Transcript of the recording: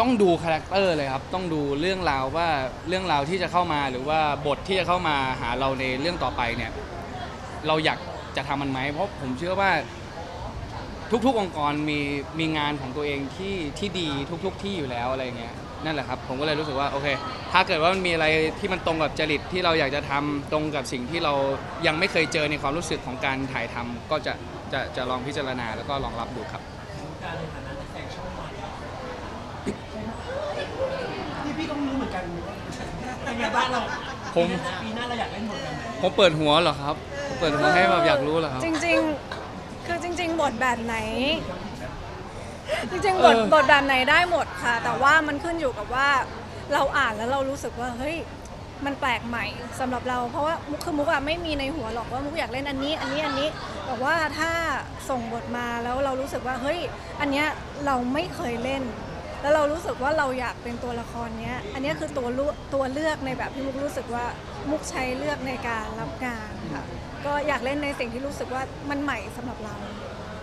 ต้องดูคาแรคเตอร์เลยครับ ต้องดูเรื่องราวว่าเรื่องราวที่จะเข้ามาหรือว่าบทที่จะเข้ามาหาเราในเรื่องต่อไปเนี่ย เราอยากจะทำมันไหมเพราะผมเชื่อว่า ทุกๆองค์กรมีมีงานของตัวเองที่ที่ดีทุก ๆ ที่อยู่แล้วอะไรเงี้ยนั่นแหละครับ ผมก็เลยรู้สึกว่าโอเค ถ้าเกิดว่ามันมีอะไรที่มันตรงกับจริตที่เราอยากจะทำตรงกับสิ่งที่เรายังไม่เคยเจอในความรู้สึกของการถ่ายทำก็จะจะจะลองพิจารณาแล้วก็ลองรับดูครับ การในฐานะนักแสดงช่องวันนี่พี่ก็ไม่รู้เหมือนกันเป็นไงบ้างเราผมปีหน้าเราอยากเล่นบทแบบไหนผมเปิดหัวเหรอครับผมเปิดหัวให้แบบอยากรู้เหรอครับ จริงๆ คือจริง ๆ บทแบบไหน จริงๆ บทเออ บทแบบไหนได้หมดค่ะ แต่ว่ามันขึ้นอยู่กับว่าเราอ่านแล้วเรารู้สึกว่าเฮ้ยมันแปลกใหม่สำหรับเรา เพราะว่ามุกคือมุกอะไม่มีในหัวหรอกว่ามุกอยากเล่นอันนี้ อันนี้อันนี้แต่ว่าถ้าส่งบทมาแล้วเรารู้สึกว่าเฮ้ยอันเนี้ยเราไม่เคยเล่น แล้วเรารู้สึกว่าเราอยากเป็นตัวละครเนี้ย อันนี้คือตัวเลือกตัวเลือกในแบบที่มุกรู้สึกว่ามุกใช้เลือกในการรับงานค่ะ ก็อยากเล่นในสิ่งที่รู้สึกว่ามันใหม่สำหรับเรา